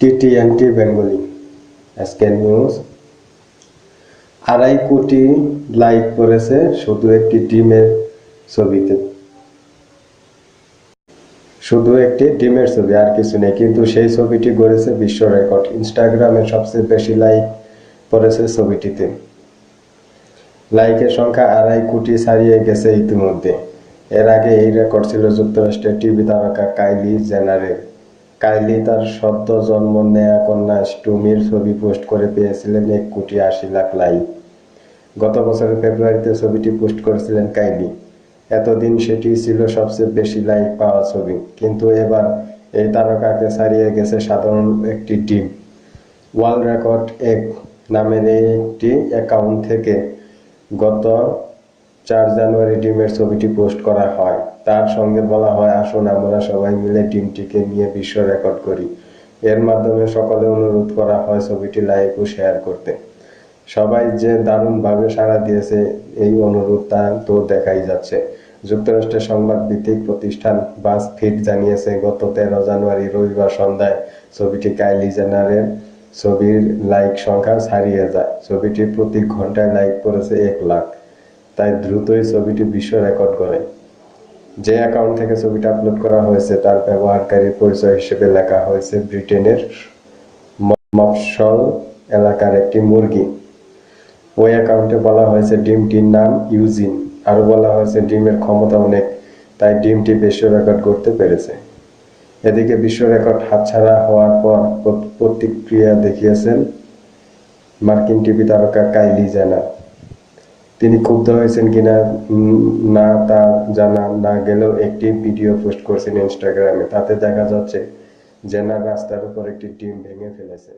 টিটিএনটি Bengali আজকে news. আড়াই কোটি লাইক করেছে শুধু একটি ডিমের ছবিতে। শুধু একটি ডিমের ছবি, আর কিছু নেই, কিন্তু সেই ছবিটি গড়েছে বিশ্ব রেকর্ড। ইনস্টাগ্রামে সবচেয়ে বেশি লাইক পড়েছে ছবিটিতে। লাইকের সংখ্যা আড়াই কোটি ছাড়িয়ে গেছে ইতিমধ্যে। এর আগে এই রেকর্ড ছিল যুক্তরাষ্ট্রের টিভি তারকা কাইলি জেনারের। কাইলি তার সদ্য জন্ম নেয়া কন্যা স্টুমির ছবি পোস্ট করে পেয়েছিলেন এক কোটি আশি লাখ লাইক। গত বছরের ফেব্রুয়ারিতে ছবিটি পোস্ট করেছিলেন কাইলি। এতদিন সেটি ছিল সবচেয়ে বেশি লাইক পাওয়া ছবি, কিন্তু এবার এই তারকাকে ছাড়িয়ে গেছে সাধারণ একটি টিম ওয়ার্ল্ড রেকর্ড এক নামের একটি অ্যাকাউন্ট থেকে গত চার জানুয়ারি ডিমের ছবিটি পোস্ট করা হয়। তার সঙ্গে বলা হয়, আসুন, আমরা সবাই মিলে ডিমটিকে নিয়ে বিশ্ব রেকর্ড করি। এর মাধ্যমে সকলে অনুরোধ করা হয় ছবিটি লাইক ও শেয়ার করতে। সবাই যে দারুণভাবে সাড়া দিয়েছে, এই অনুরোধ তা তো দেখাই যাচ্ছে। যুক্তরাষ্ট্রের সংবাদ ভিত্তিক প্রতিষ্ঠান বাস ফিট জানিয়েছে, গত তেরো জানুয়ারি রবিবার সন্ধ্যায় ছবিটি কাইলি জেনারের ছবির লাইক সংখ্যা ছাড়িয়ে যায়। ছবিটি প্রতি ঘন্টায় লাইক করেছে এক লাখ। তাই দ্রুতই ছবিটি বিশ্ব রেকর্ড করে। যে অ্যাকাউন্ট থেকে ছবিটা আপলোড করা হয়েছে, তার ব্যবহারকারীর পরিচয় হিসেবে লেখা হয়েছে ব্রিটেনের মফস্বল এলাকার একটি মুরগি। ওই অ্যাকাউন্টে বলা হয়েছে, ডিমটির নাম ইউজিন। আরও বলা হয়েছে, ডিমের ক্ষমতা অনেক, তাই ডিমটি বিশ্ব রেকর্ড করতে পেরেছে। এদিকে বিশ্ব রেকর্ড হাতছাড়া হওয়ার পর প্রত- প্রতিক্রিয়া দেখিয়েছেন মার্কিন টিভি তারকা কাইলি জেনার তিনি ক্ষুব্ধ হয়েছেন কিনা না তা জানা না গেলেও একটি ভিডিও পোস্ট করছেন ইনস্টাগ্রামে। তাতে দেখা যাচ্ছে জেনার রাস্তার উপর একটি টিম ভেঙে ফেলেছে।